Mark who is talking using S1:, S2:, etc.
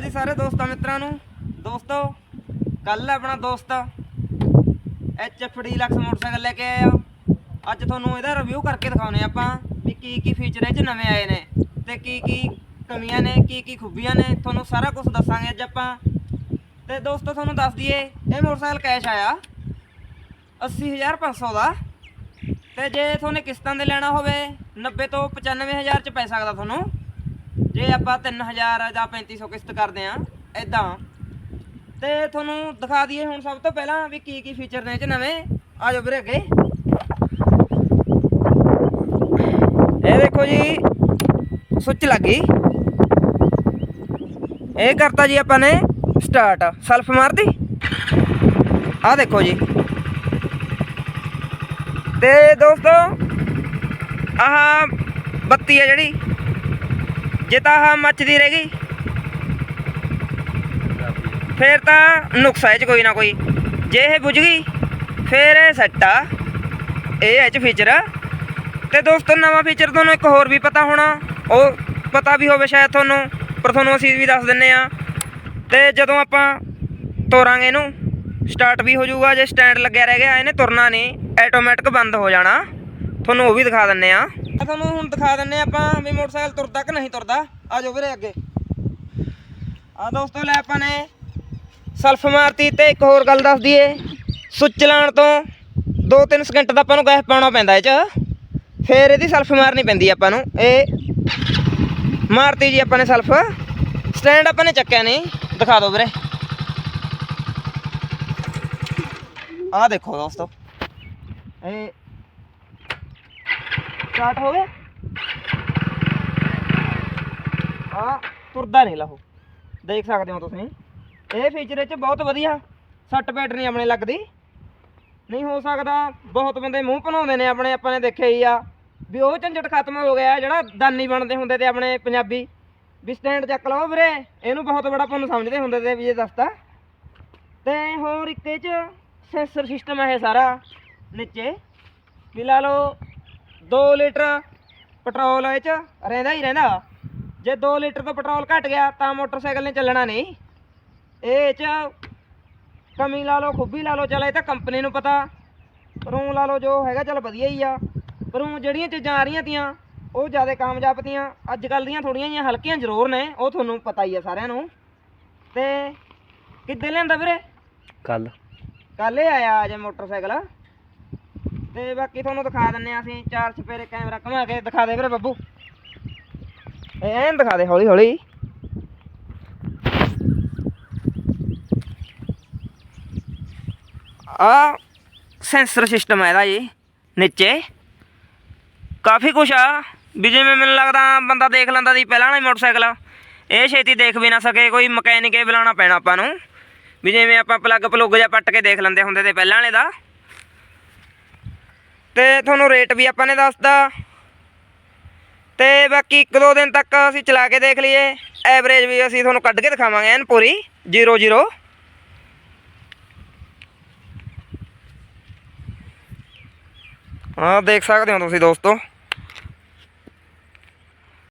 S1: ਅਕਾਲ ਜੀ ਸਾਰੇ ਦੋਸਤਾਂ ਮਿੱਤਰਾਂ ਨੂੰ। ਦੋਸਤੋ ਕੱਲ ਆਪਣਾ ਦੋਸਤ। ਐਚਐਫ ਡੀਲਕਸ ਮੋਟਰਸਾਈਕਲ ਲੈ ਕੇ ਆਇਆ ਅੱਜ ਤੁਹਾਨੂੰ ਇਹਦਾ ਰਿਵਿਊ ਕਰਕੇ ਦਿਖਾਉਨੇ ਆਪਾਂ ਵੀ ਕੀ ਕੀ ਫੀਚਰ ਇਹ ਚ ਨਵੇਂ ਆਏ ਨੇ ਤੇ ਕੀ ਕੀ ਕਮੀਆਂ ਨੇ, ਕੀ ਕੀ ਖੂਬੀਆਂ ਨੇ। ਤੁਹਾਨੂੰ ਸਾਰਾ ਕੁਝ ਦੱਸਾਂਗੇ ਅੱਜ ਆਪਾਂ। ਤੇ ਦੋਸਤੋ, ਤੁਹਾਨੂੰ ਦੱਸ ਦਈਏ, ਇਹ ਮੋਟਰਸਾਈਕਲ ਕੈਸ਼ ਆਇਆ। 80500 ਦਾ। ਤੇ ਜੇ ਤੁਹਾਨੂੰ ਕਿਸ਼ਤਾਂ ਦੇ ਲੈਣਾ ਹੋਵੇ 90 ਤੋਂ 95000 ਚ ਪੈ ਸਕਦਾ ਤੁਹਾਨੂੰ। ਜੇ ਆਪਾਂ 3000 ਜਾਂ 3500 ਕਿਸ਼ਤ ਕਰਦੇ ਆ ਐਦਾਂ ਤੇ ਤੁਹਾਨੂੰ ਦਿਖਾ ਦਈਏ ਹੁਣ ਸਭ ਤੋਂ ਪਹਿਲਾਂ ਵੀ ਕੀ ਕੀ ਫੀਚਰ ਨੇ ਇਹ ਚ ਨਵੇਂ। ਆ ਜਾਓ ਵੀਰੇ ਅੱਗੇ। ਇਹ ਦੇਖੋ ਜੀ, ਸੁੱਚ ਲੱਗ ਗਈ। ਇਹ ਕਰਤਾ ਜੀ ਆਪਾਂ ਨੇ ਸਟਾਰਟ ਸਲਫ ਮਾਰਦੀ। ਆ ਦੇਖੋ ਜੀ। ਤੇ ਦੋਸਤੋ, ਆਹ ਬੱਤੀ ਹੈ ਜਿਹੜੀ। ਜੇ ਤਾਂ ਆਹ ਮੱਚਦੀ ਰਹਿ ਗਈ, ਫੇਰ ਤਾਂ ਨੁਕਸਾ ਹੈ ਚ ਕੋਈ ਨਾ ਕੋਈ। ਜੇ ਇਹ ਬੁਝ ਗਈ, ਫੇਰ ਇਹ ਸੈੱਟ ਆ। ਇਹ ਇਹ ਚ ਫੀਚਰ ਆ ਤੇ ਦੋਸਤੋ, ਨਵਾਂ ਫੀਚਰ ਤੁਹਾਨੂੰ ਇੱਕ ਹੋਰ ਵੀ ਪਤਾ ਹੋਣਾ। ਉਹ ਪਤਾ ਵੀ ਹੋਵੇ ਸ਼ਾਇਦ ਤੁਹਾਨੂੰ, ਪਰ ਤੁਹਾਨੂੰ ਅਸੀਂ ਵੀ ਦੱਸ ਦਿੰਨੇ ਆ। ਤੇ ਜਦੋਂ ਆਪਾਂ ਤੋਰਾਂਗੇ ਇਹਨੂੰ ਸਟਾਰਟ ਵੀ ਹੋ ਜਾਊਗਾ। ਜੇ ਸਟੈਂਡ ਲੱਗਿਆ ਰਹਿ ਗਿਆ, ਇਹਨੇ ਤੁਰਨਾ ਨਹੀਂ ਆਟੋਮੈਟਿਕ ਬੰਦ ਹੋ ਜਾਣਾ। ਤੁਹਾਨੂੰ ਉਹ ਵੀ ਦਿਖਾ ਦਿੰਨੇ ਆ। ਤੁਹਾਨੂੰ ਹੁਣ ਦਿਖਾ ਦਿੰਨੇ ਆਪਾਂ ਵੀ ਮੋਟਰਸਾਈਕਲ ਤੁਰਦਾ ਕਿ ਨਹੀਂ ਤੁਰਦਾ। ਆ ਜਾਓ ਵੀਰੇ ਅੱਗੇ। ਆ ਦੋਸਤੋ, ਲੈ ਆਪਾਂ ਨੇ ਸਲਫ ਮਾਰਤੀ ਤੇ ਇੱਕ ਹੋਰ ਗੱਲ ਦੱਸ ਦਈਏ। ਸੁੱਚ ਲਾਉਣ ਤੋਂ 2-3 ਸਕਿੰਟ ਦਾ ਆਪਾਂ ਨੂੰ ਗੈਸ ਪਾਉਣਾ ਪੈਂਦਾ ਇਹ 'ਚ। ਫੇਰ ਇਹਦੀ ਸਲਫ ਮਾਰਨੀ ਪੈਂਦੀ ਆਪਾਂ ਨੂੰ। ਇਹ ਮਾਰਤੀ ਜੀ ਆਪਾਂ ਨੇ ਸਲਫ ਸਟੈਂਡ ਆਪਾਂ ਨੇ ਚੱਕਿਆ ਨਹੀਂ। ਦਿਖਾ ਦਿਓ ਵੀਰੇ। ਆਹ ਦੇਖੋ ਦੋਸਤੋ। ਇਹ ਸਟਾਰਟ ਹੋ ਗਿਆ ਆ ਤੁਰਦਾ ਨਹੀਂ ਲਹੋ। ਦੇਖ ਸਕਦੇ ਹੋ ਤੁਸੀਂ। ਇਹ ਫੀਚਰ ਇਹ ਚ ਬਹੁਤ ਵਧੀਆ ਸੱਟ ਬੈਟ ਨਹੀਂ ਆਪਣੇ ਲੱਗਦੀ। ਨਹੀਂ ਹੋ ਸਕਦਾ, ਬਹੁਤ ਬੰਦੇ ਮੂੰਹ ਬਣਾਉਂਦੇ ਨੇ ਆਪਣੇ, ਆਪਾਂ ਨੇ ਦੇਖਿਆ ਹੀ ਆ। ਵੀ ਉਹ ਝੰਜਟ ਖਤਮ ਹੋ ਗਿਆ, ਜਿਹੜਾ ਦਾਨੀ ਬਣਦੇ ਹੁੰਦੇ ਤੇ ਆਪਣੇ ਪੰਜਾਬੀ। ਵੀ ਸਟੈਂਡ ਚੱਕ ਲਓ ਵੀਰੇ, ਇਹਨੂੰ ਬਹੁਤ ਬੜਾ ਪੁੰਨ ਸਮਝਦੇ ਹੁੰਦੇ ਤੇ ਵੀ ਇਹ ਦੱਸਤਾ। ਤੇ ਹੋਰ ਇੱਕ ਇਹ ਚ ਸੈਂਸਰ ਸਿਸਟਮ ਹੈ ਇਹ ਸਾਰਾ, ਨੀਚੇ। ਵੀ ਲਾ ਲਓ 2 ਲੀਟਰ ਪੈਟਰੋਲ ਇਹ ਚ। ਰਹਿੰਦਾ ਹੀ ਰਹਿੰਦਾ। ਜੇ 2 ਲੀਟਰ ਤੋਂ ਪੈਟਰੋਲ ਘਟ ਗਿਆ ਤਾਂ ਮੋਟਰਸਾਈਕਲ ਨੇ ਚੱਲਣਾ ਨਹੀਂ। ਇਹ ਚ ਕਮੀ ਲਾ ਲਓ ਖੁੱਬੀ ਲਾ ਲਓ ਚਲ ਇਹ ਤਾਂ ਕੰਪਨੀ ਨੂੰ ਪਤਾ। ਪਰ ਲਾ ਲਓ ਜੋ ਹੈਗਾ ਚਲ ਵਧੀਆ ਹੀ ਆ। ਪਰ ਜਿਹੜੀਆਂ ਚੀਜ਼ਾਂ ਆ ਰਹੀਆਂ ਤੀਆਂ ਉਹ ਜ਼ਿਆਦਾ ਕਾਮਯਾਬ ਤੀਆਂ। ਅੱਜ ਕੱਲ ਦੀਆਂ ਥੋੜੀਆਂ ਜਿਹੀਆਂ ਹਲਕੀਆਂ ਜ਼ਰੂਰ ਨੇ ਉਹ ਤੁਹਾਨੂੰ ਪਤਾ ਹੀ ਆ ਸਾਰਿਆਂ ਨੂੰ। ਤੇ ਕਿੱਦੇ ਲਿਆਂਦਾ ਵੀਰੇ?
S2: ਕੱਲ
S1: ਕੱਲ ਹੀ ਆਇਆ ਅਜੇ ਮੋਟਰਸਾਈਕਲ। ਤੇ ਬਾਕੀ ਤੁਹਾਨੂੰ ਦਿਖਾ ਦਿੰਨੇ ਆ ਅਸੀਂ, ਚਾਰ ਚਪੇਰੇ ਕੈਮਰਾ ਘੁਮਾ ਕੇ ਦਿਖਾ ਦੇ ਵੀਰੇ ਬੱਬੂ। ਇਹ ਐਨ ਦਿਖਾ ਦੇ, ਹੌਲੀ ਹੌਲੀ। ਆ ਸੈਂਸਰ ਸਿਸਟਮ ਹੈ ਇਹਦਾ ਜੀ, ਨੀਚੇ। ਕਾਫੀ ਕੁਛ ਆ, ਵੀ ਜਿਵੇਂ ਮੈਨੂੰ ਲੱਗਦਾ ਬੰਦਾ ਦੇਖ ਲੈਂਦਾ ਸੀ ਪਹਿਲਾਂ ਵਾਲਾ ਹੀ ਮੋਟਰਸਾਈਕਲ। ਇਹ ਛੇਤੀ ਦੇਖ ਵੀ ਨਾ ਸਕੇ, ਕੋਈ ਮਕੈਨਿਕ ਬੁਲਾਉਣਾ ਪੈਣਾ ਆਪਾਂ ਨੂੰ। ਵੀ ਜਿਵੇਂ ਆਪਾਂ ਪਲੱਗ ਪਲੁੱਗ ਜਾਂ ਪੱਟ ਕੇ ਦੇਖ ਲੈਂਦੇ ਹੁੰਦੇ ਤੇ ਪਹਿਲਾਂ ਵਾਲੇ ਦਾ। ਤੇ ਤੁਹਾਨੂੰ ਰੇਟ ਵੀ ਆਪਾਂ ਨੇ ਦੱਸਦਾ ਤੇ ਬਾਕੀ ਇੱਕ ਦੋ ਦਿਨ ਤੱਕ ਅਸੀਂ ਚਲਾ ਕੇ ਦੇਖ ਲਈਏ। ਐਵਰੇਜ ਵੀ ਅਸੀਂ ਤੁਹਾਨੂੰ ਕੱਢ ਕੇ ਦਿਖਾਵਾਂਗੇ ਐਨ ਪੂਰੀ। 0 0 ਹਾਂ, ਦੇਖ ਸਕਦੇ ਹੋ ਤੁਸੀਂ ਦੋਸਤੋ।